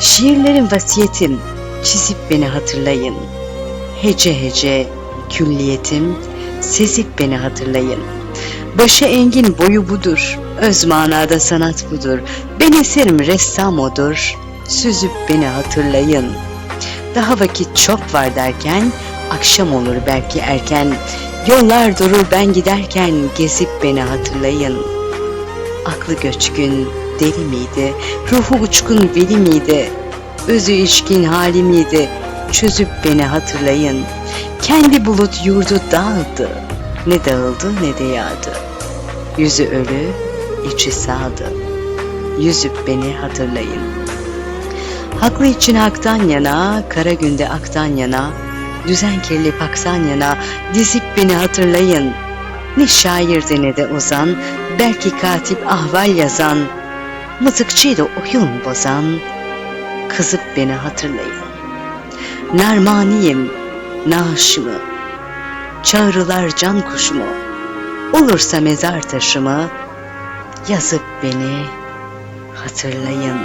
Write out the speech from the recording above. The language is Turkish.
Şiirlerin vasiyetim, çizip beni hatırlayın. Hece hece külliyetim, sezip beni hatırlayın. Başı engin boyu budur, öz manada sanat budur. Ben eserim ressam odur, süzüp beni hatırlayın. Daha vakit çok var derken, akşam olur belki erken. Yollar durur ben giderken, gezip beni hatırlayın. Aklı göçkün deli miydi, ruhu uçkun veli miydi, özü içkin hali miydi, çözüp beni hatırlayın. Kendi bulut yurdu dağıldı, ne dağıldı ne de yağdı. Yüzü ölü, içi sağdı, yüzüp beni hatırlayın. Haklı için haktan yana, kara günde aktan yana, düzen kirli paktan yana, dizip beni hatırlayın. Ne şairdi ne de ozan, belki katip ahval yazan, mızıkçıydı oyun bozan, kızıp beni hatırlayın. Narmaniyim, naaşımı, çağrılar can kuşumu, olursa mezar taşımı, yazıp beni hatırlayın.